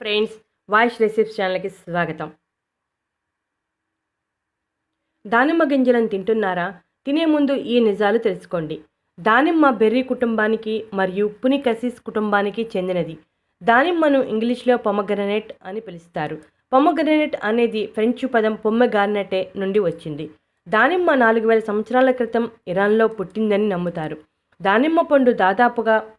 Friends voice recipes ఛానల్కి స్వాగతం. దానిమ్మ గింజలను తింటున్నారా? తినే ముందు ఈ నిజాలు తెలుసుకోండి. దానిమ్మ బెర్రీ కుటుంబానికి మరియు పునికసిస్ కుటుంబానికి చెందినది. దానిమ్మను ఇంగ్లీష్లో పొమగ్రనేట్ అని పిలుస్తారు. పొమగ్రనేట్ అనేది ఫ్రెంచ్ పదం పొమ్మగార్నెటే నుండి వచ్చింది. దానిమ్మ నాలుగు వేల సంవత్సరాల క్రితం ఇరాన్లో పుట్టిందని నమ్ముతారు. దానిమ్మ పండు దాదాపుగా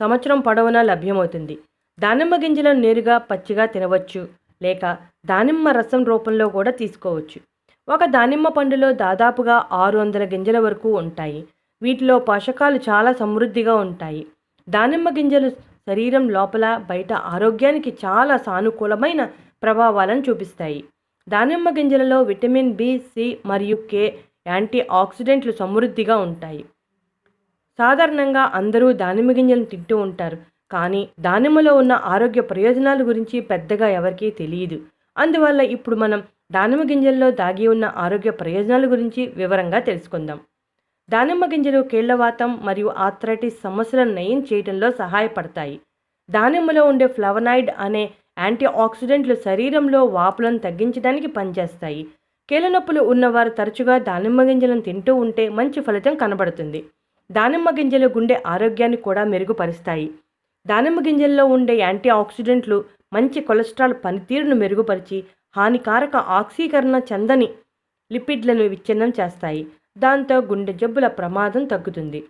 సంవత్సరం పొడవునా లభ్యమవుతుంది. దానిమ్మ గింజలను నేరుగా పచ్చిగా తినవచ్చు లేక దానిమ్మ రసం రూపంలో కూడా తీసుకోవచ్చు. ఒక దానిమ్మ పండులో దాదాపుగా ఆరు వందల గింజల వరకు ఉంటాయి. వీటిలో పోషకాలు చాలా సమృద్ధిగా ఉంటాయి. దానిమ్మ గింజలు శరీరం లోపల బయట ఆరోగ్యానికి చాలా సానుకూలమైన ప్రభావాలను చూపిస్తాయి. దానిమ్మ గింజలలో విటమిన్ బి సి మరియు కే యాంటీ ఆక్సిడెంట్లు సమృద్ధిగా ఉంటాయి. సాధారణంగా అందరూ దానిమ్మ గింజలను తింటూ ఉంటారు. కానీ దానిమ్మలో ఉన్న ఆరోగ్య ప్రయోజనాల గురించి పెద్దగా ఎవరికీ తెలియదు. అందువల్ల ఇప్పుడు మనం దానిమ్మ గింజల్లో దాగి ఉన్న ఆరోగ్య ప్రయోజనాల గురించి వివరంగా తెలుసుకుందాం. దానిమ్మ గింజలు కీళ్ళవాతం మరియు ఆథరైటిస్ సమస్యలను నయం చేయడంలో సహాయపడతాయి. దానిమ్మలో ఉండే ఫ్లవనాయిడ్ అనే యాంటీ ఆక్సిడెంట్లు శరీరంలో వాపులను తగ్గించడానికి పనిచేస్తాయి. కీళ్ళ నొప్పులు ఉన్నవారు తరచుగా దానిమ్మ గింజలను తింటూ ఉంటే మంచి ఫలితం కనబడుతుంది. దానిమ్మ గింజలు గుండె ఆరోగ్యాన్ని కూడా మెరుగుపరుస్తాయి. దానిమ్మ గింజల్లో ఉండే యాంటీ ఆక్సిడెంట్లు మంచి కొలెస్ట్రాల్ పనితీరును మెరుగుపరిచి హానికారక ఆక్సీకరణ చెందని లిపిడ్లను విచ్ఛిన్నం చేస్తాయి. దాంతో గుండె జబ్బుల ప్రమాదం తగ్గుతుంది.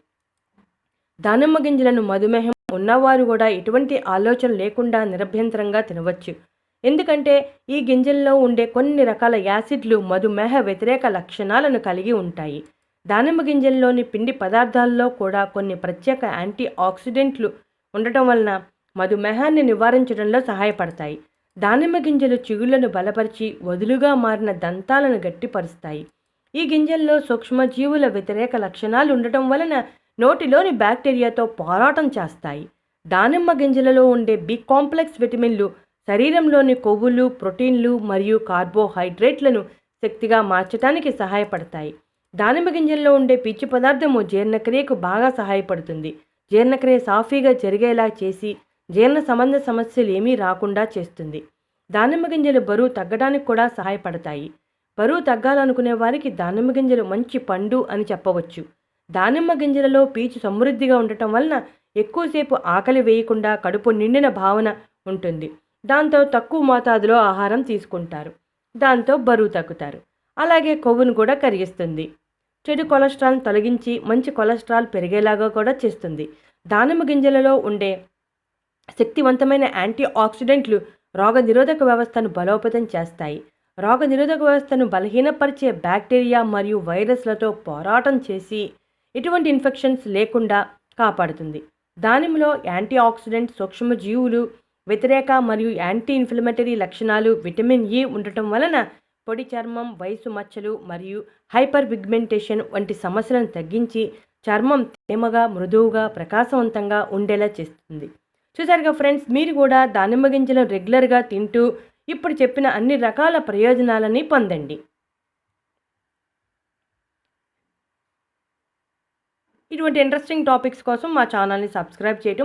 దానిమ్మ గింజలను మధుమేహం ఉన్నవారు కూడా ఎటువంటి ఆలోచన లేకుండా నిరభ్యంతరంగా తినవచ్చు. ఎందుకంటే ఈ గింజల్లో ఉండే కొన్ని రకాల యాసిడ్లు మధుమేహ వ్యతిరేక లక్షణాలను కలిగి ఉంటాయి. దానిమ్మ గింజల్లోని పిండి పదార్థాల్లో కూడా కొన్ని ప్రత్యేక యాంటీ ఆక్సిడెంట్లు ఉండటం వలన మధుమేహాన్ని నివారించడంలో సహాయపడతాయి. దానిమ్మ గింజలు చిగుళ్ళను బలపరిచి వదులుగా మారిన దంతాలను గట్టిపరుస్తాయి. ఈ గింజల్లో సూక్ష్మజీవుల వ్యతిరేక లక్షణాలు ఉండటం వలన నోటిలోని బ్యాక్టీరియాతో పోరాటం చేస్తాయి. దానిమ్మ గింజలలో ఉండే బి కాంప్లెక్స్ విటమిన్లు శరీరంలోని కొవ్వులు ప్రోటీన్లు మరియు కార్బోహైడ్రేట్లను శక్తిగా మార్చడానికి సహాయపడతాయి. దానిమ్మ గింజల్లో ఉండే పీచు పదార్థము జీర్ణక్రియకు బాగా సహాయపడుతుంది. జీర్ణక్రియ సాఫీగా జరిగేలా చేసి జీర్ణ సంబంధ సమస్యలు ఏమీ రాకుండా చేస్తుంది. దానిమ్మ గింజలు బరువు తగ్గడానికి కూడా సహాయపడతాయి. బరువు తగ్గాలనుకునే వారికి దానిమ్మ గింజలు మంచి పండు అని చెప్పవచ్చు. దానిమ్మ గింజలలో పీచు సమృద్ధిగా ఉండటం వలన ఎక్కువసేపు ఆకలి వేయకుండా కడుపు నిండిన భావన ఉంటుంది. దాంతో తక్కువ మోతాదులో ఆహారం తీసుకుంటారు. దాంతో బరువు తగ్గుతారు. అలాగే కొవ్వును కూడా కరిగిస్తుంది. చెడు కొలెస్ట్రాల్ తొలగించి మంచి కొలెస్ట్రాల్ పెరిగేలాగా కూడా చేస్తుంది. దానిమ్మ గింజలలో ఉండే శక్తివంతమైన యాంటీ ఆక్సిడెంట్లు రోగనిరోధక వ్యవస్థను బలోపేతం చేస్తాయి. రోగనిరోధక వ్యవస్థను బలహీనపరిచే బ్యాక్టీరియా మరియు వైరస్లతో పోరాటం చేసి ఎటువంటి ఇన్ఫెక్షన్స్ లేకుండా కాపాడుతుంది. దానిమ్మలో యాంటీ ఆక్సిడెంట్ సూక్ష్మజీవులు వ్యతిరేక మరియు యాంటీ ఇన్ఫ్లమేటరీ లక్షణాలు విటమిన్ ఇ ఉండటం వలన పొడి చర్మం వయసు మచ్చలు మరియు హైపర్ పిగ్మెంటేషన్ వంటి సమస్యలను తగ్గించి చర్మం తేమగా మృదువుగా ప్రకాశవంతంగా ఉండేలా చేస్తుంది. చూసారుగా ఫ్రెండ్స్ మీరు కూడా దానిమ్మ గింజలను రెగ్యులర్గా తింటూ ఇప్పుడు చెప్పిన అన్ని రకాల ప్రయోజనాలని పొందండి. ఇటువంటి ఇంట్రెస్టింగ్ టాపిక్స్ కోసం మా ఛానల్ని సబ్స్క్రైబ్ చేయటం